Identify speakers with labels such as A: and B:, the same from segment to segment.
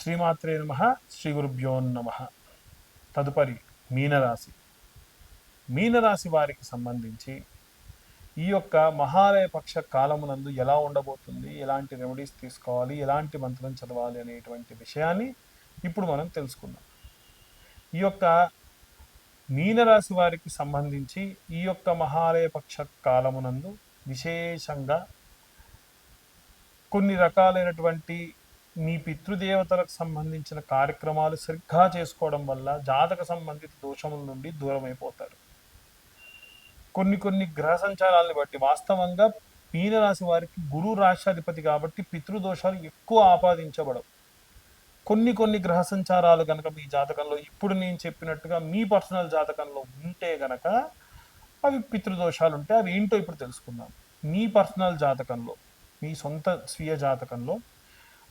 A: శ్రీమాత్రే నమ శ్రీ గురుభ్యో నమ. తదుపరి మీనరాశి. మీనరాశి వారికి సంబంధించి ఈ యొక్క మహాలయ పక్ష కాలమునందు ఎలా ఉండబోతుంది ఎలాంటి రెమెడీస్ తీసుకోవాలి ఎలాంటి మంత్రం చదవాలి అనేటువంటి విషయాన్ని ఇప్పుడు మనం తెలుసుకుందాం. ఈ యొక్క మీనరాశి వారికి సంబంధించి ఈ యొక్క మహాలయ పక్ష కాలమునందు విశేషంగా కొన్ని రకాలైనటువంటి మీ పితృదేవతలకు సంబంధించిన కార్యక్రమాలు సరిగ్గా చేసుకోవడం వల్ల జాతక సంబంధిత దోషముల నుండి దూరం అయిపోతారు కొన్ని కొన్ని గ్రహ సంచారాలను బట్టి వాస్తవంగా మీనరాశి వారికి గురు రాష్ట్రాధిపతి కాబట్టి పితృదోషాలు ఎక్కువ ఆపాదించబడవు. కొన్ని కొన్ని గ్రహ సంచారాలు గనక మీ జాతకంలో ఇప్పుడు నేను చెప్పినట్టుగా మీ పర్సనల్ జాతకంలో ఉంటే గనక అవి పితృదోషాలు ఉంటే అవి ఏంటో ఇప్పుడు తెలుసుకుందాం. మీ పర్సనల్ జాతకంలో మీ సొంత స్వీయ జాతకంలో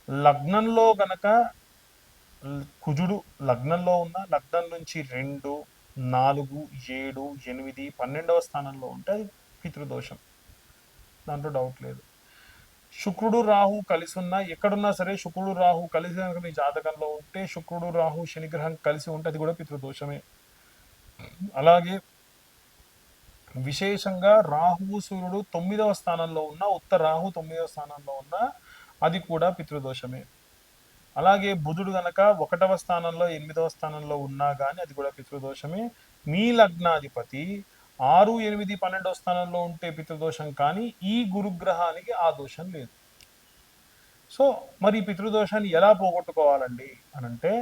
A: లగ్నంలో గనక కుజుడు లగ్నంలో ఉన్న లగ్నం నుంచి రెండు నాలుగు ఏడు ఎనిమిది పన్నెండవ స్థానంలో ఉంటే అది పితృదోషం. దాంట్లో డౌట్ లేదు. శుక్రుడు రాహు కలిసి ఉన్నా ఎక్కడున్నా సరే శుక్రుడు రాహు కలిసి కనుక మీ జాతకంలో ఉంటే శుక్రుడు రాహు శనిగ్రహం కలిసి ఉంటే అది కూడా పితృదోషమే. అలాగే విశేషంగా రాహువు సూర్యుడు తొమ్మిదవ స్థానంలో ఉన్న ఉత్తర రాహు తొమ్మిదవ స్థానంలో ఉన్న అది కూడా పితృదోషమే. అలాగే బుధుడు గనక ఒకటవ స్థానంలో ఎనిమిదవ స్థానంలో ఉన్నా కానీ అది కూడా పితృదోషమే. మీ లగ్నాధిపతి ఆరు ఎనిమిది పన్నెండవ స్థానంలో ఉంటే పితృదోషం కానీ ఈ గురుగ్రహానికి ఆ దోషం లేదు. సో మరి పితృదోషాన్ని ఎలా పోగొట్టుకోవాలండి అనంటే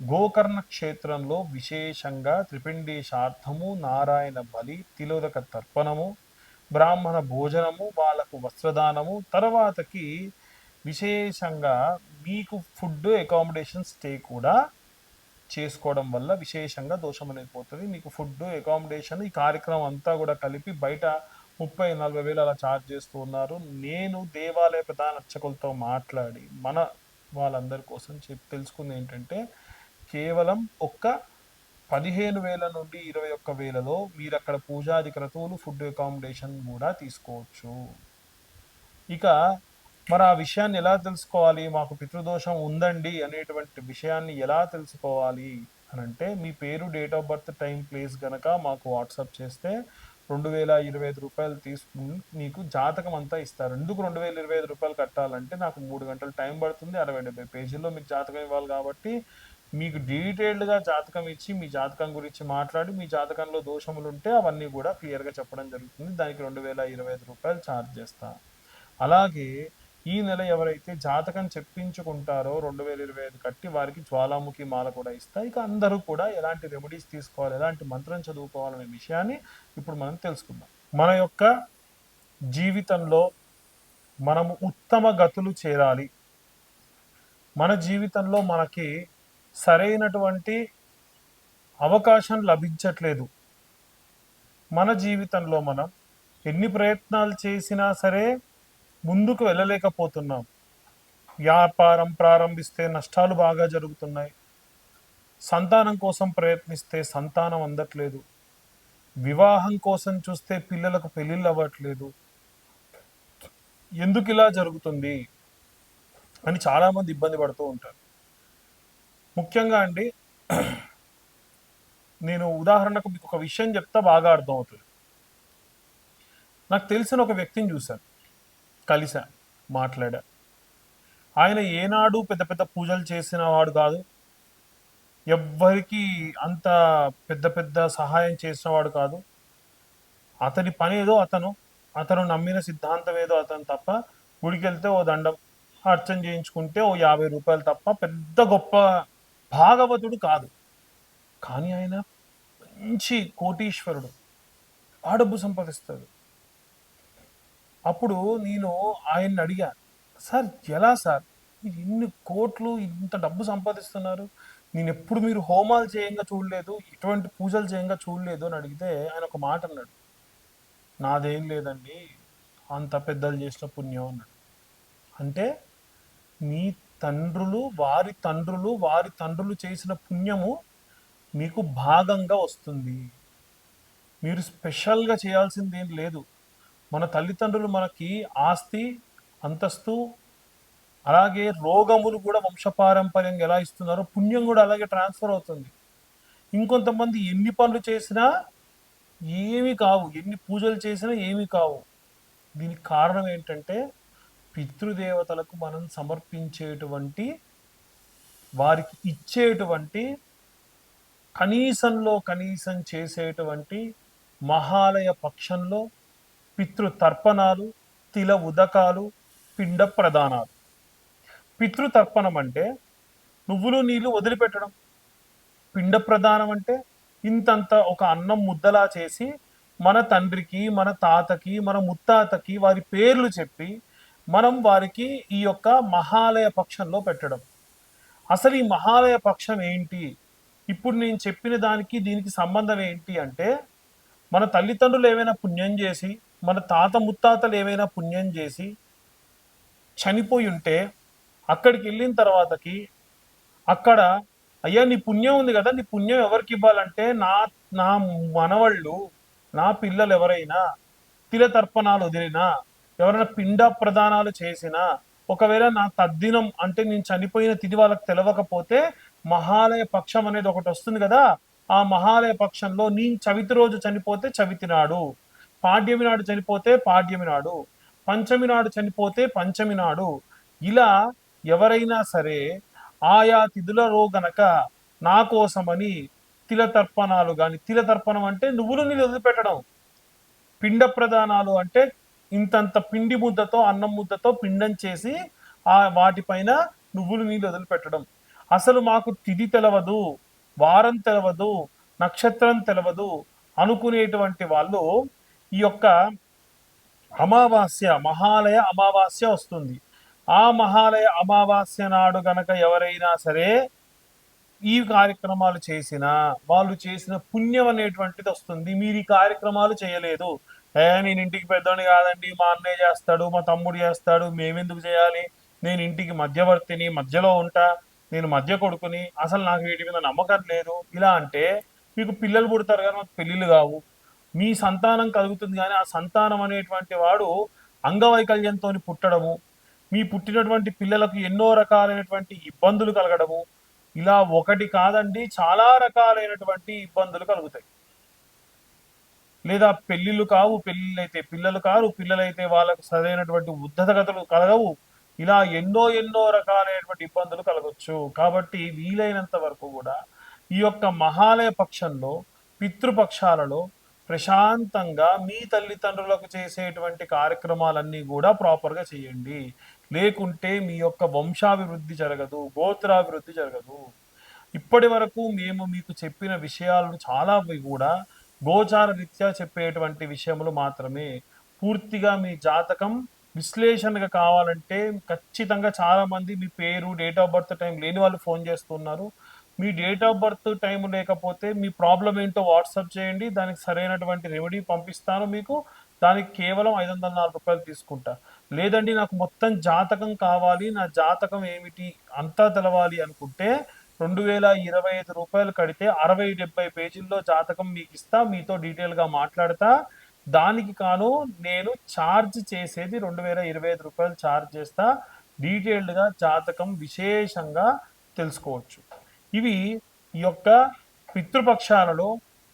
A: గోకర్ణ క్షేత్రంలో విశేషంగా త్రిపిండీశార్థము నారాయణ బలి తిలోదక తర్పణము బ్రాహ్మణ భోజనము వాళ్ళకు వస్త్రదానము తర్వాతకి విశేషంగా మీకు ఫుడ్ అకామిడేషన్ స్టే కూడా చేసుకోవడం వల్ల విశేషంగా దోషం అనేది పోతుంది మీకు ఫుడ్ అకామిడేషన్ ఈ కార్యక్రమం అంతా కూడా కలిపి బయట ముప్పై నలభై వేలు అలా ఛార్జ్ చేస్తూ ఉన్నారు. నేను దేవాలయ ప్రధాన అర్చకులతో మాట్లాడి మన వాళ్ళందరి కోసం చెప్పి తెలుసుకుంది ఏంటంటే కేవలం ఒక్క పదిహేను వేల నుండి ఇరవై ఒక్క వేలలో మీరు అక్కడ పూజాది క్రతువులు ఫుడ్ అకామిడేషన్ కూడా తీసుకోవచ్చు. ఇక మరి ఆ విషయాన్ని ఎలా తెలుసుకోవాలి? మాకు పితృదోషం ఉందండి అనేటువంటి విషయాన్ని ఎలా తెలుసుకోవాలి? అని అంటే మీ పేరు date of birth time place గనక మాకు వాట్సాప్ చేస్తే రెండు వేల ఇరవై ఐదు రూపాయలు తీసుకుని మీకు జాతకం అంతా ఇస్తారు. ఎందుకు రెండు వేల ఇరవై ఐదు రూపాయలు కట్టాలంటే నాకు మూడు గంటలు టైం పడుతుంది అరవై డెబ్బై పేజీల్లో మీకు జాతకం ఇవ్వాలి కాబట్టి మీకు డీటెయిల్డ్గా జాతకం ఇచ్చి మీ జాతకం గురించి మాట్లాడి మీ జాతకంలో దోషములు ఉంటే అవన్నీ కూడా క్లియర్గా చెప్పడం జరుగుతుంది. దానికి రెండు వేల ఇరవై ఐదు రూపాయలు ఛార్జ్ చేస్తా. అలాగే ఈ నెల ఎవరైతే జాతకం చెప్పించుకుంటారో రెండు వేల ఇరవై ఐదు కట్టి వారికి జ్వాలాముఖి మాల కూడా ఇస్తాయి ఇక అందరూ కూడా ఎలాంటి రెమెడీస్ తీసుకోవాలి ఎలాంటి మంత్రం చదువుకోవాలనే విషయాన్ని ఇప్పుడు మనం తెలుసుకుందాం. మన యొక్క జీవితంలో మనము ఉత్తమ గతులు చేరాలి. మన జీవితంలో మనకి సరైనటువంటి అవకాశం లభించట్లేదు. మన జీవితంలో మనం ఎన్ని ప్రయత్నాలు చేసినా సరే ముందుకు వెళ్ళలేకపోతున్నాం. వ్యాపారం ప్రారంభిస్తే నష్టాలు బాగా జరుగుతున్నాయి. సంతానం కోసం ప్రయత్నిస్తే సంతానం అందట్లేదు. వివాహం కోసం చూస్తే పిల్లలకు పెళ్ళిళ్ళు అవ్వట్లేదు. ఎందుకు ఇలా జరుగుతుంది? అని చాలామంది ఇబ్బంది పడుతూ ఉంటారు. ముఖ్యంగా అండి నేను ఉదాహరణకు మీకు ఒక విషయం చెప్తా బాగా అర్థమవుతుంది. నాకు తెలిసిన ఒక వ్యక్తిని చూశాను. కలిసా మాట్లాడా. ఆయన ఏనాడు పెద్ద పెద్ద పూజలు చేసిన వాడు కాదు. ఎవ్వరికి అంత పెద్ద పెద్ద సహాయం చేసిన వాడు కాదు. అతని పని ఏదో అతను అతను నమ్మిన సిద్ధాంతం ఏదో అతను తప్ప గుడికి వెళ్తే ఓ దండం అర్చన చేయించుకుంటే ఓ యాభై రూపాయలు తప్ప పెద్ద గొప్ప భాగవతుడు కాదు. కానీ ఆయన మంచి కోటీశ్వరుడు. ఆ డబ్బు సంపాదిస్తాడు. అప్పుడు నేను ఆయన్ని అడిగాను సార్ ఎలా సార్? మీరు ఇన్ని కోట్లు ఇంత డబ్బు సంపాదిస్తున్నారు. నేను ఎప్పుడు మీరు హోమాలు చేయంగా చూడలేదు ఇటువంటి పూజలు చేయంగా చూడలేదు అని అడిగితే ఆయన ఒక మాట అన్నాడు. నాదేం లేదండి అంత పెద్దలు చేసిన పుణ్యం అన్నాడు. అంటే మీ తండ్రులు వారి తండ్రులు వారి తండ్రులు చేసిన పుణ్యము మీకు భాగంగా వస్తుంది. మీరు స్పెషల్గా చేయాల్సింది ఏం లేదు. మన తల్లిదండ్రులు మనకి ఆస్తి అంతస్తు అలాగే రోగములు కూడా వంశపారంపర్యంగా ఎలా ఇస్తున్నారో పుణ్యం కూడా అలాగే ట్రాన్స్ఫర్ అవుతుంది. ఇంకొంతమంది ఎన్ని పనులు చేసినా ఏమీ కావు. ఎన్ని పూజలు చేసినా ఏమీ కావు. దీనికి కారణం ఏంటంటే పితృదేవతలకు మనం సమర్పించేటువంటి వారికి ఇచ్చేటువంటి కనీసంలో కనీసం చేసేటువంటి మహాలయ పక్షంలో పితృతర్పణాలు తిల ఉదకాలు పిండ ప్రదానాలు. పితృతర్పణం అంటే నువ్వులు నీళ్ళు వదిలిపెట్టడం. పిండ ప్రదానం అంటే ఇంతంత ఒక అన్నం ముద్దలా చేసి మన తండ్రికి మన తాతకి మన ముత్తాతకి వారి పేర్లు చెప్పి మనం వారికి ఈ యొక్క మహాలయ పక్షంలో పెట్టడం. అసలు ఈ మహాలయ పక్షం ఏంటి? ఇప్పుడు నేను చెప్పిన దానికి దీనికి సంబంధం ఏంటి అంటే మన తల్లిదండ్రులు ఏమైనా పుణ్యం చేసి మన తాత ముత్తాతలు ఏమైనా పుణ్యం చేసి చనిపోయి ఉంటే అక్కడికి వెళ్ళిన తర్వాతకి అక్కడ అయ్యా నీ పుణ్యం ఉంది కదా నీ పుణ్యం ఎవరికి ఇవ్వాలంటే నా నా మనవళ్ళు నా పిల్లలు ఎవరైనా తిలతర్పణాలు వదిలినా ఎవరైనా పిండ ప్రదానాలు చేసినా ఒకవేళ నా తద్దినం అంటే నేను చనిపోయిన తిది వాళ్ళకి తెలవకపోతే మహాలయ పక్షం అనేది ఒకటి వస్తుంది కదా ఆ మహాలయ పక్షంలో నీ చవితి రోజు చనిపోతే చవితి నాడు పాడ్యమి నాడు చనిపోతే పాడ్యమి నాడు పంచమి నాడు చనిపోతే పంచమి నాడు. ఇలా ఎవరైనా సరే ఆయా తిథులలో గనక నా కోసమని తిల తర్పణాలు కానీ తిల తర్పణం అంటే నువ్వులు నీళ్ళు వదిలిపెట్టడం. పిండ ప్రదానాలు అంటే ఇంతంత పిండి ముద్దతో అన్నం ముద్దతో పిండం చేసి ఆ వాటిపైన నువ్వులు నీళ్ళు వదిలిపెట్టడం. అసలు మాకు తిథి తెలవదు వారం తెలవదు నక్షత్రం తెలవదు అనుకునేటువంటి వాళ్ళు ఈ యొక్క అమావాస్య మహాలయ అమావాస్య వస్తుంది. ఆ మహాలయ అమావాస్య నాడు గనక ఎవరైనా సరే ఈ కార్యక్రమాలు చేసిన వాళ్ళు చేసిన పుణ్యం అనేటువంటిది వస్తుంది. మీరు ఈ కార్యక్రమాలు చేయలేదు. ఏ నేను ఇంటికి పెద్దోని కాదండి. మా అన్నయ్య చేస్తాడు మా తమ్ముడు చేస్తాడు. మేమెందుకు చేయాలి? నేను ఇంటికి మధ్యవర్తిని మధ్యలో ఉంటా. నేను మధ్య కొడుకుని. అసలు నాకు వీటి మీద నమ్మకం లేదు. ఇలా అంటే మీకు పిల్లలు పుడతారు కానీ మాకు పెళ్ళిళ్ళు కావు. మీ సంతానం కలుగుతుంది కానీ ఆ సంతానం అనేటువంటి వాడు అంగవైకల్యంతో పుట్టడము మీ పుట్టినటువంటి పిల్లలకు ఎన్నో రకాలైనటువంటి ఇబ్బందులు కలగడము ఇలా ఒకటి కాదండి చాలా రకాలైనటువంటి ఇబ్బందులు కలుగుతాయి. లేదా పెళ్ళిళ్ళు కావు పెళ్ళిళ్ళైతే అయితే పిల్లలు కారు పిల్లలైతే వాళ్ళకు సరైనటువంటి ఉద్ధతగతలు కలగవు ఇలా ఎన్నో ఎన్నో రకాలైనటువంటి ఇబ్బందులు కలగవచ్చు కాబట్టి వీలైనంత వరకు కూడా ఈ యొక్క మహాలయ పక్షంలో పితృపక్షాలలో ప్రశాంతంగా మీ తల్లిదండ్రులకు చేసేటువంటి కార్యక్రమాలన్నీ కూడా ప్రాపర్గా చేయండి. లేకుంటే మీ యొక్క వంశాభివృద్ధి జరగదు గోత్రాభివృద్ధి జరగదు. ఇప్పటి వరకు మేము మీకు చెప్పిన విషయాలను చాలా కూడా గోచార రీత్యా చెప్పేటువంటి విషయములు మాత్రమే. పూర్తిగా మీ జాతకం విశ్లేషణగా కావాలంటే ఖచ్చితంగా చాలామంది మీ పేరు డేట్ ఆఫ్ బర్త్ టైం లేని వాళ్ళు ఫోన్ చేస్తున్నారు. మీ డేట్ ఆఫ్ బర్త్ టైం లేకపోతే మీ ప్రాబ్లం ఏంటో వాట్సాప్ చేయండి దానికి సరైనటువంటి రెమెడీ పంపిస్తాను మీకు. దానికి కేవలం ఐదు వందల నాలుగు రూపాయలు తీసుకుంటా. లేదండి నాకు మొత్తం జాతకం కావాలి నా జాతకం ఏమిటి అంతా తెలవాలి అనుకుంటే రెండు వేల ఇరవై ఐదు రూపాయలు కడితే అరవై డెబ్బై పేజీల్లో జాతకం మీకు ఇస్తా మీతో డీటెయిల్గా మాట్లాడతా. దానికి కాను నేను ఛార్జ్ చేసేది రెండు వేల ఇరవై ఐదు రూపాయలు ఛార్జ్ చేస్తా. డీటెయిల్డ్గా జాతకం విశేషంగా తెలుసుకోవచ్చు. ఇవి ఈ యొక్క పితృపక్షాలలో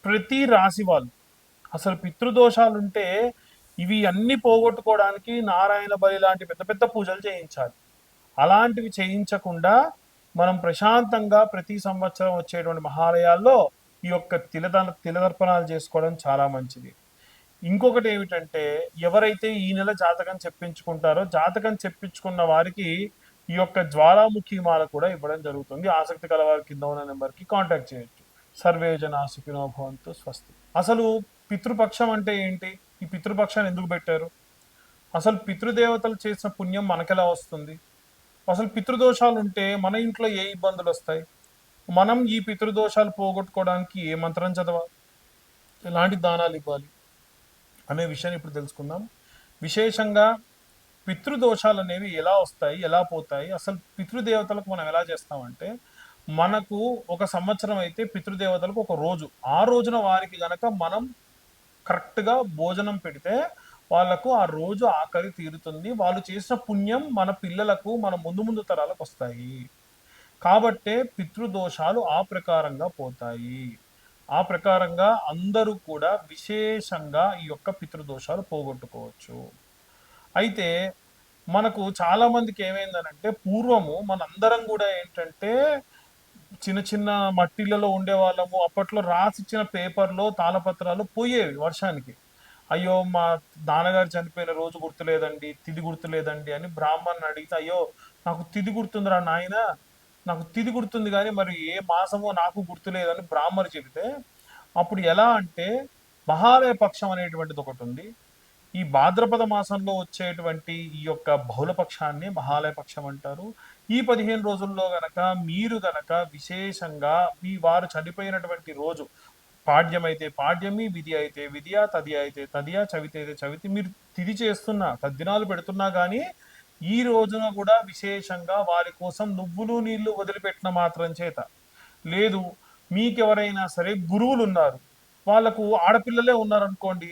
A: ప్రతి రాశి వాళ్ళు. అసలు పితృదోషాలు ఉంటే ఇవి అన్ని పోగొట్టుకోవడానికి నారాయణ బలి లాంటి పెద్ద పెద్ద పూజలు చేయించాలి. అలాంటివి చేయించకుండా మనం ప్రశాంతంగా ప్రతి సంవత్సరం వచ్చేటువంటి మహాలయాల్లో ఈ యొక్క తిలదన తిలదర్పణాలు చేసుకోవడం చాలా మంచిది. ఇంకొకటి ఏమిటంటే ఎవరైతే ఈ నెల జాతకం చెప్పించుకుంటారో జాతకం చెప్పించుకున్న వారికి ఈ యొక్క జ్వాలాముఖి మాల కూడా ఇవ్వడం జరుగుతుంది. ఆసక్తి కలవారి కింద ఉన్న నెంబర్కి కాంటాక్ట్ చేయొచ్చు. సర్వే జన సుఖినో భవంతు స్వస్తి. అసలు పితృపక్షం అంటే ఏంటి? ఈ పితృపక్షాన్ని ఎందుకు పెట్టారు? అసలు పితృదేవతలు చేసిన పుణ్యం మనకెలా వస్తుంది? అసలు పితృదోషాలు ఉంటే మన ఇంట్లో ఏ ఇబ్బందులు వస్తాయి? మనం ఈ పితృదోషాలు పోగొట్టుకోవడానికి ఏ మంత్రం చదవాలి? ఎలాంటి దానాలు ఇవ్వాలి? అనే విషయాన్ని ఇప్పుడు తెలుసుకుందాం. విశేషంగా పితృదోషాలు అనేవి ఎలా వస్తాయి ఎలా పోతాయి అసలు పితృదేవతలకు మనం ఎలా చేస్తామంటే మనకు ఒక సంవత్సరం అయితే పితృదేవతలకు ఒక రోజు ఆ రోజున వారికి గనక మనం కరెక్ట్గా భోజనం పెడితే వాళ్ళకు ఆ రోజు ఆకలి తీరుతుంది వాళ్ళు చేసిన పుణ్యం మన పిల్లలకు మన ముందు ముందు తరాలకు వస్తాయి. కాబట్టే పితృదోషాలు ఆ ప్రకారంగా పోతాయి. ఆ ప్రకారంగా అందరూ కూడా విశేషంగా ఈ యొక్క పితృదోషాలు పోగొట్టుకోవచ్చు. అయితే మనకు చాలా మందికి ఏమైందనంటే పూర్వము మనందరం కూడా ఏంటంటే చిన్న చిన్న మట్టిలలో ఉండే వాళ్ళము అప్పట్లో రాసిచ్చిన పేపర్లో తాళపత్రాలు పోయేవి వర్షానికి. అయ్యో మా నాన్నగారు చనిపోయిన రోజు గుర్తులేదండి తిది గుర్తులేదండి అని బ్రాహ్మణ్ అడిగితే అయ్యో నాకు తిది గుర్తుందిరా నాయన నాకు తిది గుర్తుంది కానీ మరి ఏ మాసమో నాకు గుర్తులేదని బ్రాహ్మణ్ చెబితే అప్పుడు ఎలా అంటే మహాలయ పక్షం అనేటువంటిది ఒకటి ఉంది. ఈ భాద్రపద మాసంలో వచ్చేటువంటి ఈ యొక్క బహుళపక్షాన్ని మహాలయ పక్షం అంటారు. ఈ పదిహేను రోజుల్లో గనక మీరు గనక విశేషంగా మీ వారు చనిపోయినటువంటి రోజు పాడ్యం అయితే పాడ్యమి విధి అయితే విధియా తది అయితే తదియా చవితి అయితే చవితి మీరు తిది చేస్తున్నా తద్దినాలు పెడుతున్నా కానీ ఈ రోజున కూడా విశేషంగా వారి కోసం నువ్వులు నీళ్ళు వదిలిపెట్టిన మాత్రం చేత. లేదు మీకెవరైనా సరే గురువులు ఉన్నారు వాళ్ళకు ఆడపిల్లలే ఉన్నారనుకోండి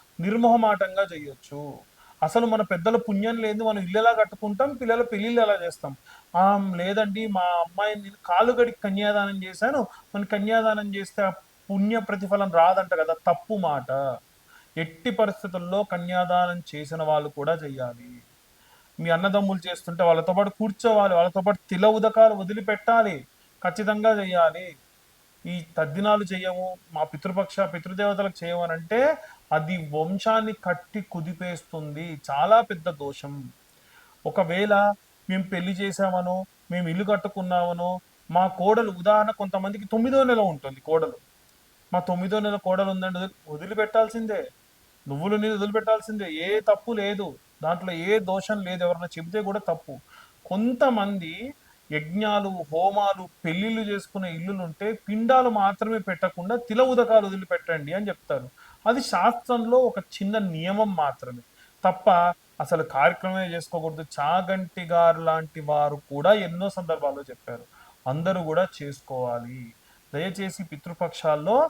A: నిర్మోహమాటంగా చేయొచ్చు. అసలు మన పెద్దల పుణ్యం లేదు మనం ఇల్లు ఎలా కట్టుకుంటాం పిల్లల పెళ్ళిళ్ళు ఎలా చేస్తాం? ఆ లేదండి మా అమ్మాయిని నేను కాలు గడికి కన్యాదానం చేశాను. మన కన్యాదానం చేస్తే ఆ పుణ్య ప్రతిఫలం రాదంట కదా తప్పు మాట. ఎట్టి పరిస్థితుల్లో కన్యాదానం చేసిన వాళ్ళు కూడా చెయ్యాలి మీ అన్నదమ్ములు చేస్తుంటే వాళ్ళతో పాటు కూర్చోవాలి వాళ్ళతో పాటు తిల ఉదకాలు వదిలిపెట్టాలి. ఖచ్చితంగా చెయ్యాలి ఈ తద్దినాలు చేయము మా పితృపక్ష పితృదేవతలకు చేయమనంటే అది వంశాన్ని కట్టి కుదిపేస్తుంది. చాలా పెద్ద దోషం. ఒకవేళ మేము పెళ్ళి చేసామనో మేము ఇల్లు కట్టుకున్నామనో మా కోడలు ఉదాహరణ కొంతమందికి తొమ్మిదో నెల ఉంటుంది కోడలు. మా తొమ్మిదో నెల కోడలు ఉందండి వదిలి- వదిలిపెట్టాల్సిందే. నువ్వులు నీళ్ళు వదిలిపెట్టాల్సిందే. ఏ తప్పు లేదు. దాంట్లో ఏ దోషం లేదు. ఎవరన్నా చెబితే కూడా తప్పు. కొంతమంది యజ్ఞాలు హోమాలు పెళ్ళిళ్ళు చేసుకునే ఇల్లులు ఉంటే పిండాలు మాత్రమే పెట్టకుండా తిల ఉదకాలు వదిలిపెట్టండి అని చెప్తారు. అది శాస్త్రంలో ఒక చిన్న నియమం మాత్రమే. తప్ప అసలు కార్యక్రమమే చేసుకోకూడదు. చాగంటి గారు లాంటి వారు కూడా ఎన్నో సందర్భాల్లో చెప్పారు. అందరూ కూడా చేసుకోవాలి. దయచేసి పితృపక్షాల్లో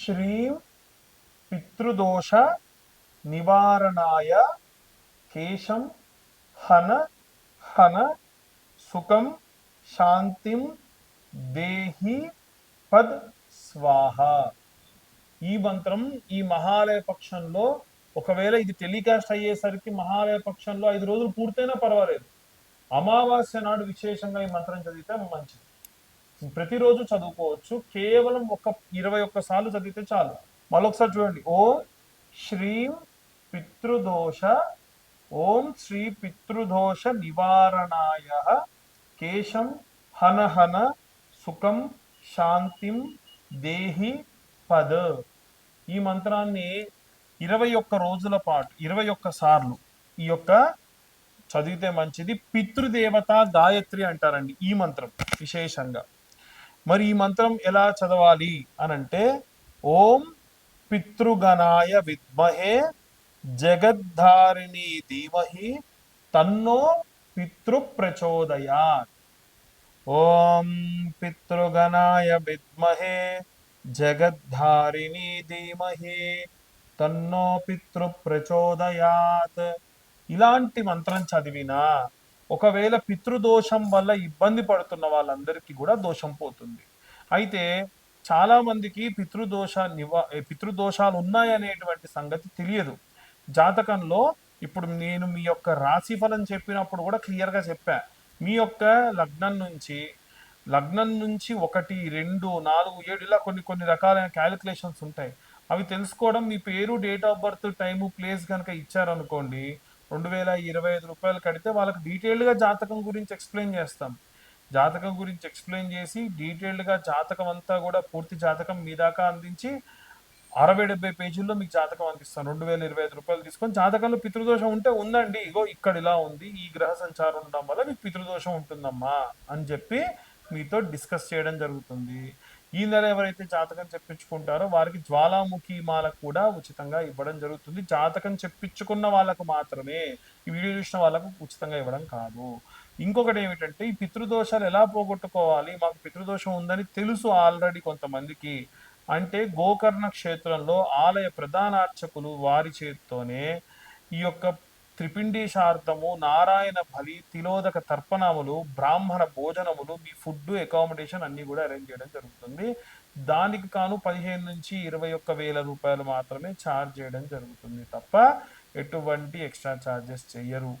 A: శ్రీం పితృదోష నివారణాయ కేశం హన హన సుఖం శాంతిం దేహి పద్ స్వాహ ఈ మంత్రం ఈ మహాలయ పక్షంలో ఒకవేళ ఇది టెలికాస్ట్ అయ్యేసరికి మహాలయ పక్షంలో ఐదు రోజులు పూర్తయినా పర్వాలేదు. అమావాస్య నాడు విశేషంగా ఈ మంత్రం చదివితే మంచిది. ప్రతిరోజు చదువుకోవచ్చు. కేవలం ఒక ఇరవై ఒక్క సార్లు చదివితే చాలు. మరొకసారి చూడండి. ఓ శ్రీం పితృదోష ఓం శ్రీ పితృదోష నివారణాయ. కేశం హనహన సుఖం శాంతిం దేహి పద. ఈ మంత్రాన్ని ఇరవై ఒక్క రోజుల పాటు ఇరవై ఒక్క సార్లు ఈ యొక్క చదివితే మంచిది. పితృదేవత గాయత్రి అంటారండి ఈ మంత్రం విశేషంగా. మరి ఈ మంత్రం ఎలా చదవాలి అనంటే ఓం పితృగణాయ విద్మహే జగద్ధారిణి ధీమహి తన్నో పితృప్రచోదయాత్. ఓం పితృగణాయ విద్మహే జగద్ధారిణి ధీమహి తన్నో పితృ ప్రచోదయాత్ ఇలాంటి మంత్రం చదివినా ఒకవేళ పితృదోషం వల్ల ఇబ్బంది పడుతున్న వాళ్ళందరికీ కూడా దోషం పోతుంది. అయితే చాలా మందికి పితృదోష నివా పితృదోషాలు ఉన్నాయనేటువంటి సంగతి తెలియదు. జాతకంలో ఇప్పుడు నేను మీ యొక్క రాశి ఫలం చెప్పినప్పుడు కూడా క్లియర్గా చెప్పా. మీ యొక్క లగ్నం నుంచి లగ్నం నుంచి ఒకటి రెండు నాలుగు ఏడు ఇలా కొన్ని కొన్ని రకాలైన క్యాలిక్యులేషన్స్ ఉంటాయి. అవి తెలుసుకోవడం మీ పేరు date of birth time place కనుక ఇచ్చారనుకోండి రెండు వేల ఇరవై ఐదు రూపాయలు కడితే వాళ్ళకి డీటెయిల్డ్గా జాతకం గురించి ఎక్స్ప్లెయిన్ చేస్తాం. జాతకం గురించి ఎక్స్ప్లెయిన్ చేసి డీటెయిల్డ్గా జాతకం అంతా కూడా పూర్తి జాతకం మీ దాకా అందించి అరవై డెబ్బై పేజీల్లో మీకు జాతకం అందిస్తాను రెండు వేల ఇరవై ఐదు రూపాయలు తీసుకొని జాతకంలో పితృదోషం ఉంటే ఉందండి. ఇగో ఇక్కడ ఇలా ఉంది ఈ గ్రహ సంచారం ఉండడం వల్ల మీకు పితృదోషం ఉంటుందమ్మా అని చెప్పి మీతో డిస్కస్ చేయడం జరుగుతుంది. ఈ నెల ఎవరైతే జాతకం చెప్పించుకుంటారో వారికి జ్వాలాముఖి మాల కూడా ఉచితంగా ఇవ్వడం జరుగుతుంది. జాతకం చెప్పించుకున్న వాళ్ళకు మాత్రమే ఈ వీడియో చూసిన వాళ్ళకు ఉచితంగా ఇవ్వడం కాదు. ఇంకొకటి ఏమిటంటే ఈ పితృదోషాలు ఎలా పోగొట్టుకోవాలి? మాకు పితృదోషం ఉందని తెలుసు ఆల్రెడీ కొంతమందికి. అంటే గోకర్ణ క్షేత్రంలో ఆలయ ప్రధాన అర్చకులు వారి చేత్తోనే ఈ యొక్క త్రిపిండీశార్థము నారాయణ బలి తిలోదక తర్పణములు బ్రాహ్మణ భోజనములు మీ ఫుడ్ అకామిడేషన్ అన్ని కూడా అరేంజ్ చేయడం జరుగుతుంది. దానికి కాను పదిహేను నుంచి ఇరవై ఒక్క వేల రూపాయలు మాత్రమే ఛార్జ్ చేయడం జరుగుతుంది తప్ప ఎటువంటి ఎక్స్ట్రా ఛార్జెస్ చెయ్యరు.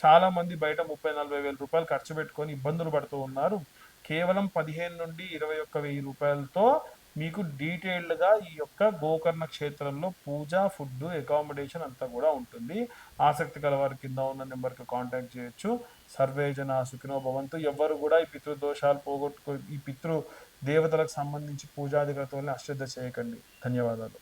A: చాలా మంది బయట ముప్పై నలభై వేల రూపాయలు ఖర్చు పెట్టుకొని ఇబ్బందులు పడుతూ ఉన్నారు. కేవలం పదిహేను నుండి ఇరవై ఒక్క వెయ్యి రూపాయలతో మీకు డీటెయిల్డ్గా ఈ యొక్క గోకర్ణ క్షేత్రంలో పూజ ఫుడ్ అకామిడేషన్ అంతా కూడా ఉంటుంది. ఆసక్తి గల వారి కింద ఉన్న నెంబర్కి కాంటాక్ట్ చేయొచ్చు. సర్వే జన సుఖినో భవంతు. ఎవ్వరు కూడా ఈ పితృదోషాలు పోగొట్టుకో ఈ పితృ దేవతలకు సంబంధించి పూజాధికతల్ని అశ్రద్ధ చేయకండి. ధన్యవాదాలు.